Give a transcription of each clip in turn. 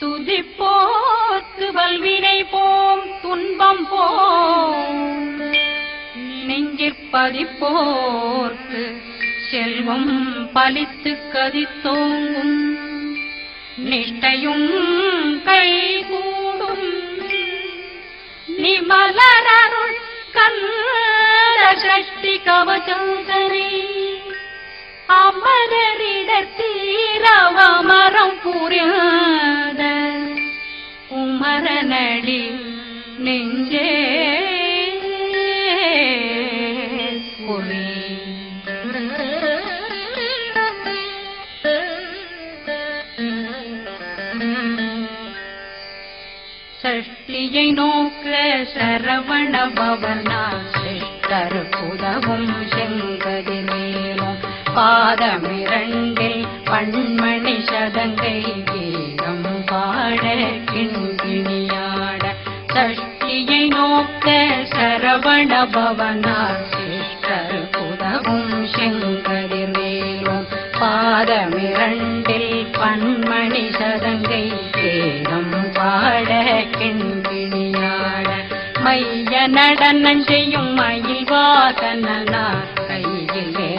துதிப்போர்க்கு வல்வினை போம் துன்பம் போம். நெஞ்சிற்பதிப்போர்க்கு செல்வம் பலித்து கதித்தோங்கும். நிஷ்டையும் கைகூடும். நிமலரருள் கந்த சஷ்டி கவச்சந்தனை அமரரிடத்தீரவமரம் புரியாத உமரநடி நெஞ்சே சஷ்டியை நோக்க சரவண பவனா சிஷ்டர் புதவும் செங்க பாதமிரண்டில் பண்மணி சதங்கை கீதம் பாட கிண்கிணியாட சஷ்டியை நோக்க சரவண பவனார் சிஷ்டர் புதவும் செங்கதிர் மேலும். பாதமிரண்டில் பண்மணி சதங்கை வேதம் பாட கிண்கிணியாட. மைய நடனம் செய்யும் மயில் வாசனார்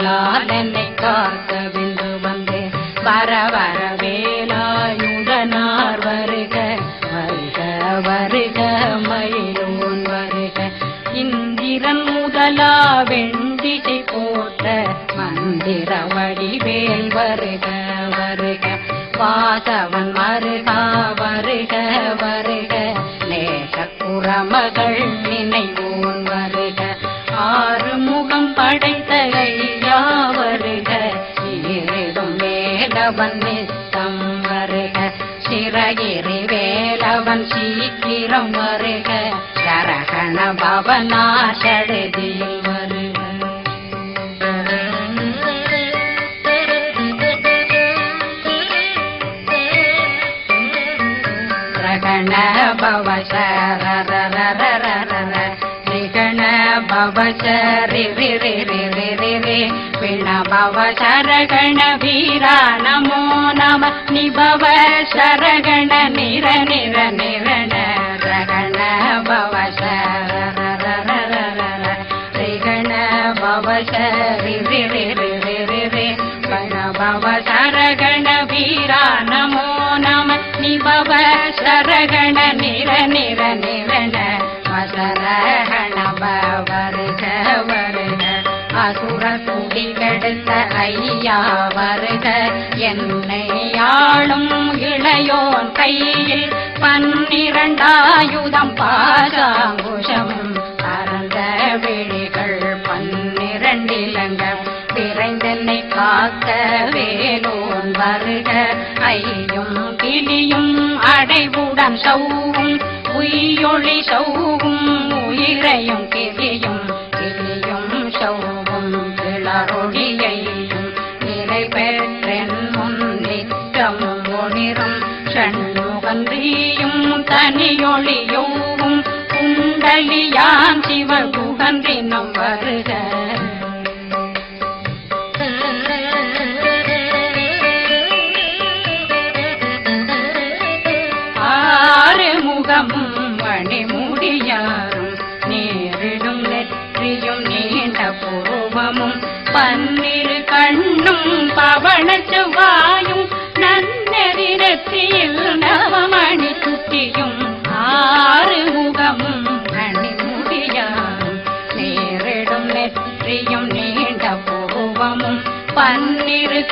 கையில் வேளாளனை காக்க வென்று வந்து. வர வர வேலாயுதனார் வருக வருக வருக மயிலோன் வருக. இந்திரன் முதலா வெண்டிசை போட்ட மந்திர வடிவேல் வருக வருக. வாசவன் மருகா வருக வருக. நேச குரமகள் நினைவோன் வருக. ஆறு முகம் படைத்த வேலவன் நித்தம் வருக. சிறகிரி வேலவன் சீக்கிரம் வருக. சரகண பவனா சடுதியில் வருக ரகண பவ சரரரரரரர ரிகண भव शरगण वीरा नमो. न निभव शरगण निर निर निर துடி ஐயா வருக? என்னை ஆளும் இளையோன் கையில் பன்னிரண்டாயுதம் பாசாங்குஷம் அறந்த விழிகள் பன்னிரண்டிலங்க. விரைந்தென்னை காக்க வேலோன் வருக. ஐயும் கிளியும் அடைவுடன் சௌவும் உயிரொளி சௌவும் உயிரையும் கிளியும் சண்முகன்றியும் தனியொளியோவும் குண்டலியான் சிவ சிவகுகன்றினம் வருக. ஆறு முகமும் மணிமுடியாரும் நேரிடும் நெற்றியும் நீண்ட பூர்வமும் பன்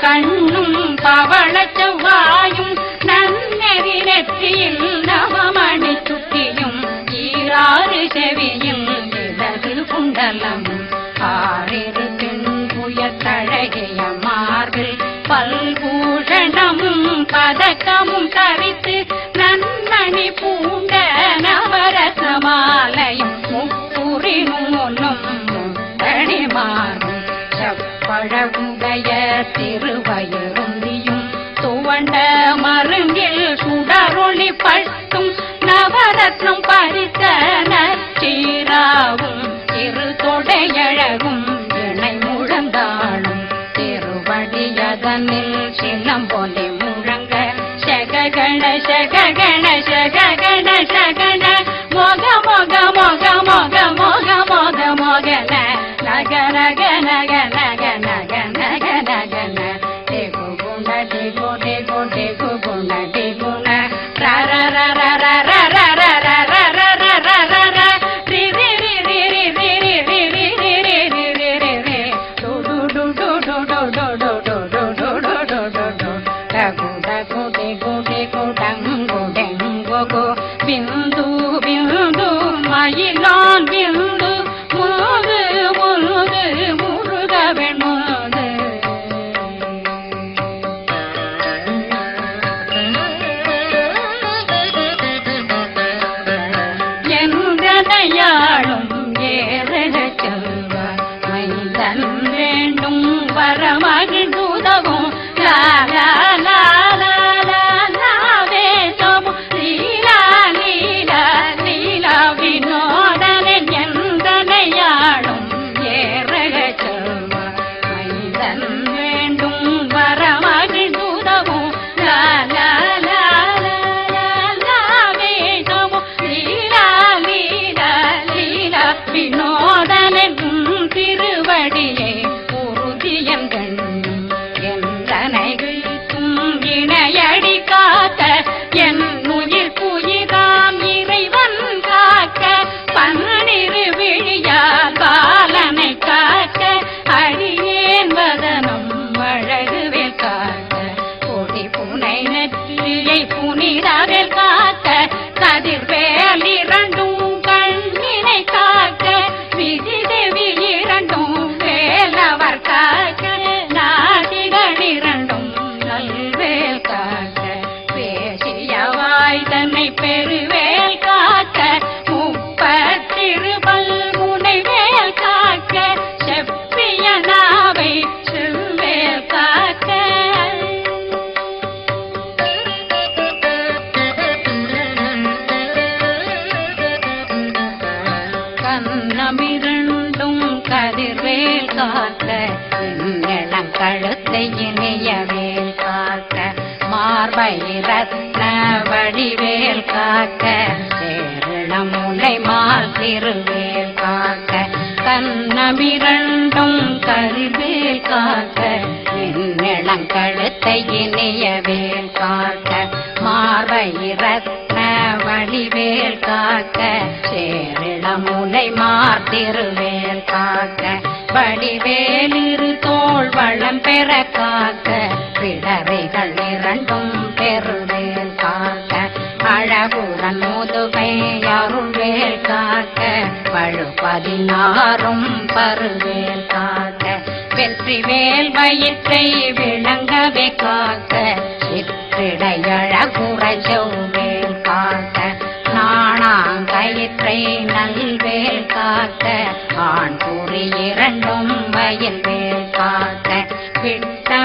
கண்ணும் பவள செவ்வாயும் நன்னெறி நெற்றியில் நவமணி சுட்டியும் ஈராறு செவியும் இடது குண்டலம். ஆறிரு பின்புய தழகிய மார்பில் பல்பூஷணமும் பதக்கமும் தரித்து நன்னணி பூண்ட நவரச மாலையும் முப்புரி நூலும் முத்தணி மாறும். செப்பழகுடைய திருவயருந்தியும் துவண்ட மருங்கில் சுடரொளி பட்டும் நவரத்னம் பறித்த நச்சீராவும் திரு தொடையழகும் இணை முழந்தாளும். திருவடியதனில் சின்னம் போலே முழங்க சககண சககண சககண சக வைரத்ன வடிவேல் காக்க சேரணம் முனைமால் திருவேல் காக்க தன்னமிரண்டும் கருவேல் காக்க என்னிளங்கழுத்தை இணையவேல் காக்க மார்வைரத்ன வடிவேல் காக்க சேரணம் முனைமார் திருவேல் காக்க வடிவேலிரு தோல் வளம் பெற காக்க பிடவைகள் இரண்டும் பேருவேல் காக்க அழகுடன் முதுகை காக்க பழு பருவேல் காக்க வெற்றி வேல் வயிற்றை விளங்கவே காக்க சிற்றிடையழகுற செவ்வேல் காக்க நாணாங்கயிற்றை நல்வேல் காக்க ஆண் கூறி இரண்டும் வயல் வேல் காக்க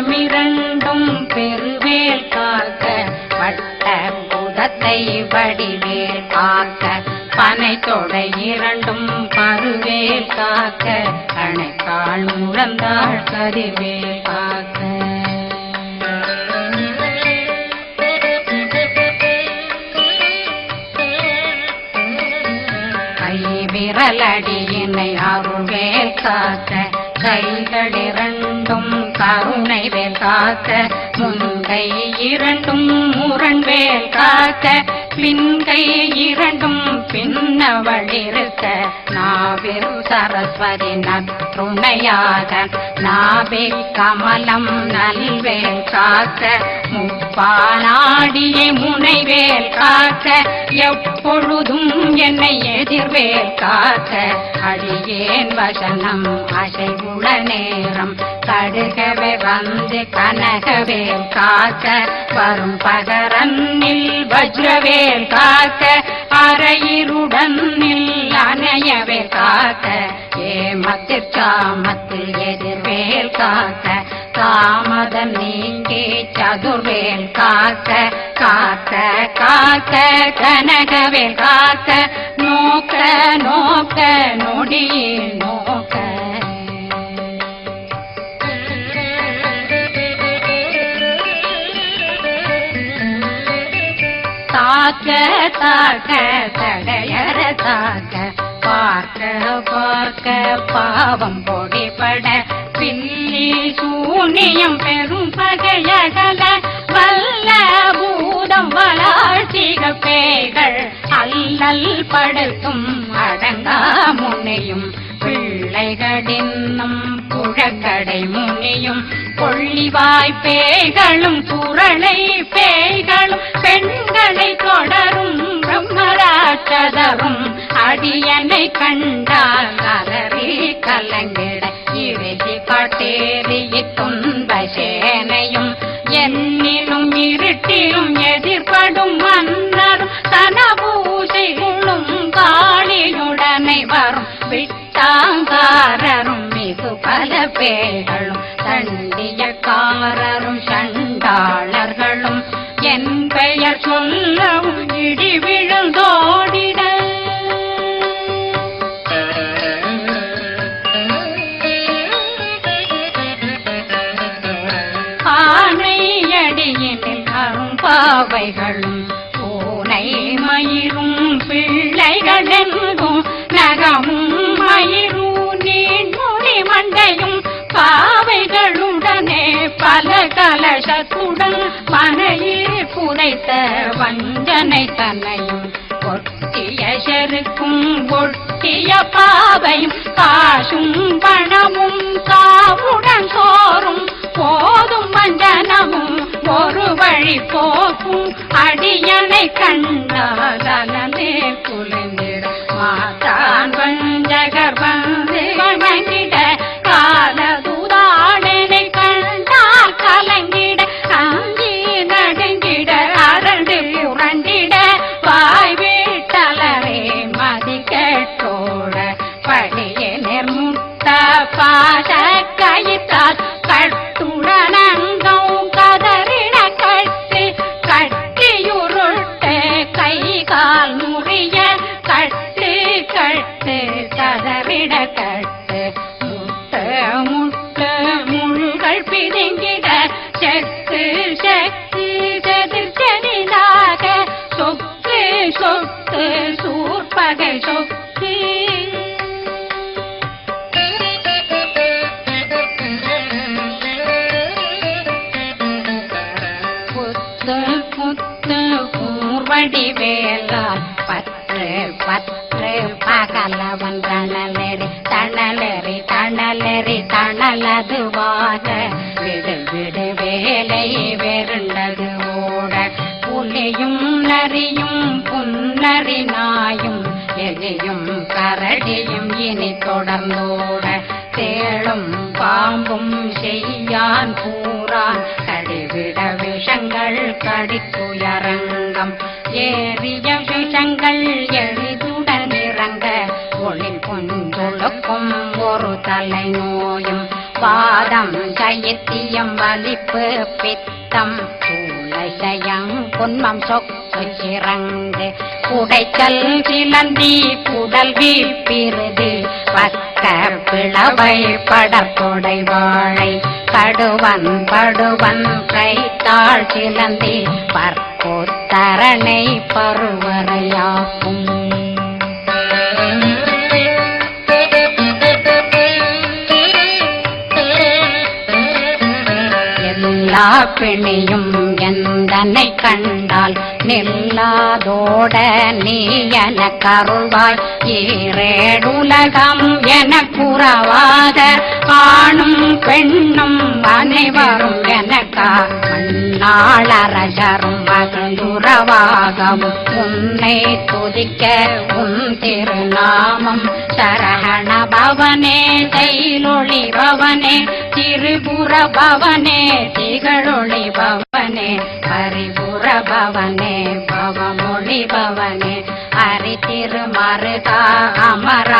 விட்டமிரண்டும் பெருவேல் காக்க பட்ட புதத்தை வடிவேல் காக்க பனை தொடை இரண்டும் பருவேல் காக்க கணைக்கால் முழந்தாள் கருவேல் காக்க. விரலடியினை அருள்வேல் காக்க கைகளிரண்டும் கருணை வேல் காக்க முன்கை இரண்டும் முரண்வேல் காக்க பின்கை இரண்டும் பின்னவழிருக்க நாவில் சரஸ்வதி நற்றுணையாக நாவே கமலம் நல்வேல் காக்க முப்பானாடியை முனைவேல் காக்க எப்பொழுதும் என்னை எதிர்வேல் காக்க அடியேன் வசனம் அசைவுள நேரம் கடுகவே வந்து கனகவேல் காக்க வரும் பகரன்னில் வஜ்ரவேல் காக்க அரையிருடன் அணையவே காக்க. ஏமத்திற்காமத்தில் எதிர்வேல் காக்க காமதன் நீங்கே சதுர்வேல் காக்க காக்க காக்க கனகவேல் காக்க. நோக்க நோக்க நொடியில் நோக்க தாக்க தாக்க தடையற தாக்க பார்க்க பார்க்க பாவம் பொடிபட. பின்னி சூனியம் பெரும் பகையகல. வல்ல பூதம் வளாழ்ச்சிக பேய்கள் அல்லல் படுத்தும் அடங்கா முனையும். பிள்ளைகளின் புழக்கடை முனியும். கொள்ளிவாய் பேய்களும் குரளை பேய்களும் பெண்களை தொடரும் பிரம்மராட்சதரும். அடியனை கண்டால் அலறி கலங்கிட இறுதி காட்டேறிய துன்ப சேனையும். என்னிலும் இருட்டிலும் எதிர்படும் மன்னரும் தனபூசைகளும் காளியுடனை வரும். விட்டாங்காரரும் மிகு பல பேர்களும் தண்டியக்காரரும் சண்டாளர்களும் என் பெயர் சொல்லவும் இடி விழுந்தோடிட. ஆணையடியினில் அரும்பாவைகளும் பூனை மயிரும் பிள்ளைகளெங்கும் நகமும் மயிரும் நீண்முடி மண்டையும் பா கலசத்துடன் மனையில் புதைத்த வஞ்சனை தன்னையும் ஒட்டிய செருக்கும் ஒட்டிய பாவையும் காசும் பணமும் காவுடன் சோறும் போதும் வஞ்சனமும் ஒரு வழி போக்கும் அடியனை கண்டால் அலந்தே குளிர்ந்திட மாத்தான் வஞ்சகர் வந்து வணங்கிட படி வேலால் பற்று பற்று பகலவன் தணலெறி தணலெறி தணலெறி தணலதுவாக விடு விடு வேலை வெருண்டது ஓட. புலியும் நரியும் புன்னறி நாயும் எலியும் கரடியும் இனி தொடர்ந்தோட. தேளும் பாம்பும் செய்யான் கூறான். கடிவிட விஷங்கள் கடித்துயரங்கம். ஏறிய விஷங்கள் எளிதுடன் இறங்க ஒளில் கொண்டொழுக்கும் ஒரு தலை நோயும் பாதம் சைத்தியம் வலிப்பு பித்தம் சூளைசயம் புன்மம் சொக்கு சிறங்கு குடைச்சல் சிலந்தி குடல் வீப்பிருதி பக்க பிளவை படத்தொடை வாழை. கடுவன் படுவன் கைத்தாள் சிலந்தி. பர்த்த பற்போத்தரணை பருவரையாகும் எல்லா பிணியும் எந்தனை கண்டால் நின்னாதோட நீ என கருள்வாய். ஈரேடுலகம் என குறவாத ஆணும் பெண்ணும் அனைவரும் எனக்கா மண்ணாளரசரும் மகிழ்ந்துறவாகவும். உன்னை துதிக்க உன் திருநாமம் சரகண பவனே தைலொளி பவனே திரிபுர பவனே திகழொளி பவனே பரிபுர பவனே. பவமொழி பவனே ஹரி அமரா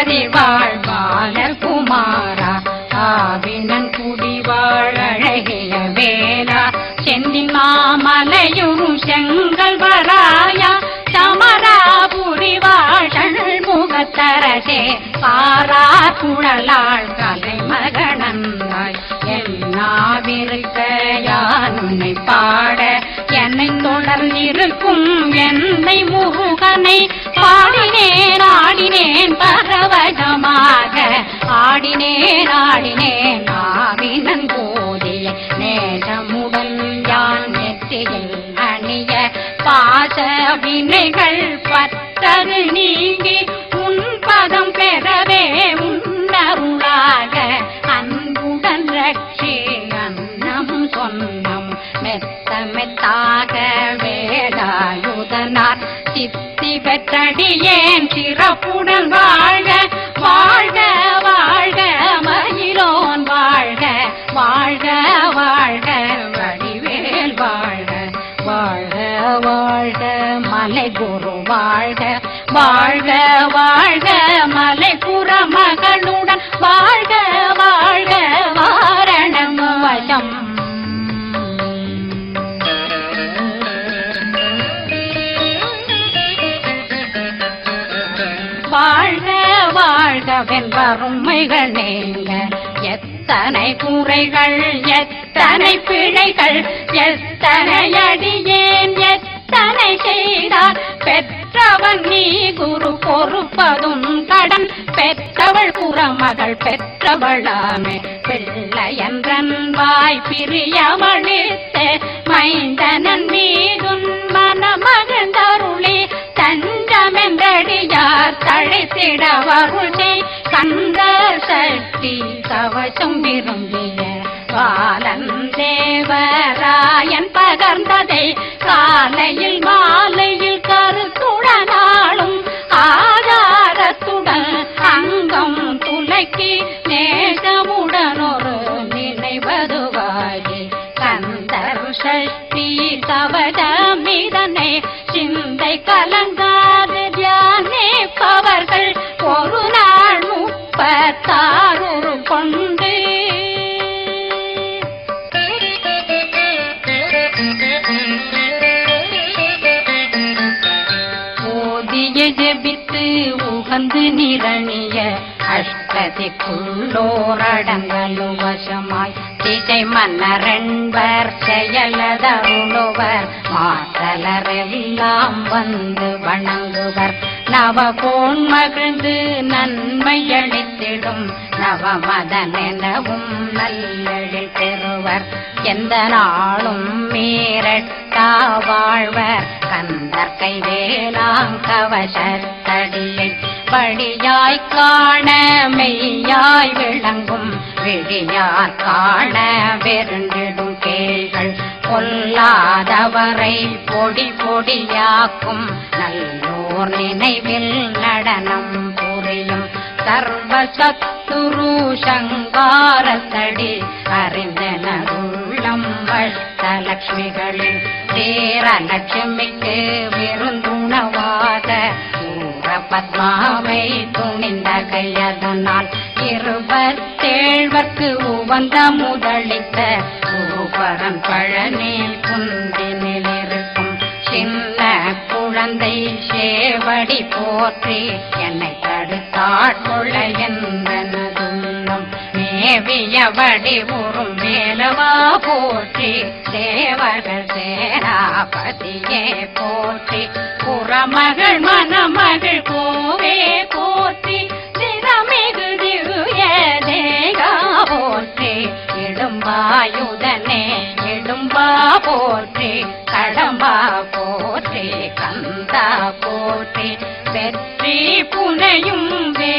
ஆரி வாழ்வாள குமாரா ஆவினன் குடிவாழகிய வேலா செந்தின் மாமலையும் செங்கல் வராயா சமராபுரி வாழல் முகத்தரசே பாரா குழலாள் கலை மகனந்தாய் எல்லாவிருக்க யானுனை பாட என்னை தொடர்ந்திருக்கும் என்னை முருகனை பாடினேன் ஆடினேன் பரவசமாக ஆடினேன் ஆடினேன் ஆவினன் போதிய நேசமுடன் யான் நெற்றியில் அணிய பாச வினைகள் பத்தது நீங்கி உன் பதம் பெறவே உன்னருளாக. அன்புடன் ரட்சி அன்னம் சொன்னம் மெத்த மெத்தாக வேதாயுதனார் சித்த பெற்றடியேன் சிறப்புடன் வாழ்க வாழ்க வாழ்க மயிலோன் வாழ்க வாழ்க வாழ்க வடிவேல் வாழ்க வாழ்க வாழ்க மலை குரு வாழ்க வாழ்க வாழ்க மலை மகளுடன் வாழ்க வெண்பருமைகள் நீங்க. எத்தனை குறைகள் எத்தனை பிழைகள் எத்தனை அடியேன் எத்தனை செய்தார். பெற்றவன் நீ குரு பொறுப்பதும் கடன். பெற்றவள் புறமகள் பெற்றவளாமே. பிள்ளையன்றன் வாய் பிரியமளித்து மைந்தனன் மீதுன் மனமகந்தருளி தஞ்சமென்றடி தழைத்திட கந்த சக்தி கவசம் விரும்பிய பாலன் தேவராயன் பகர்ந்ததை காலையில் மாலையில் வந்து நிரணிய அஷ்டதிக்குள்ளோரடங்கலும் வசமாய். திசை மன்னரண்பர் செயலதருணுவர் மாற்றலரெல்லாம் வந்து வணங்குவர். நவகோன் மகிழ்ந்து நன்மையளித்திடும் நவமதனெனவும் நல்லெழில் பெறுவர். எந்த நாளும் மீரட்டா வாழ்வர். கந்தர் கைவேலாம் கவசத்தடியை படியாய் காண மெய்யாய் விளங்கும் விழியார் காண வெருண்டிடும் கேள்கள் பொல்லாதவரை பொடி பொடியாக்கும் நல்லோர் நினைவில் நடனம் புரியும் சர்வ சத்துரு சங்காரத்தடி அறிந்தனருள்ளம் அஷ்டலட்சுமிகளின் தேரலட்சுமிக்கு விருந்துணவாத ஊர பத்மாவை துணிந்த கையதனால் இருபத்தேழ்வர்க்கு உவந்த முதலித்த ஊபரன் பழனில் குந்தினில் இருக்கும். சின்ன குழந்தை சேவடி போற்றி என்னை தடுத்தாட்கொள்ள என்பனதுள்ளம் மேவிய வடிவுறும் மேலவா போற்றி தேவர்கள் சேனாபதியே போற்றி புறமகள் மணமகள் கோவே போற்றி திறமிகு தேகா போற்றி இடும்பாயுதனே இடும்பா போற்றி கடம்பா போற்றி கந்தா போற்றி வெற்றி புனையும் வே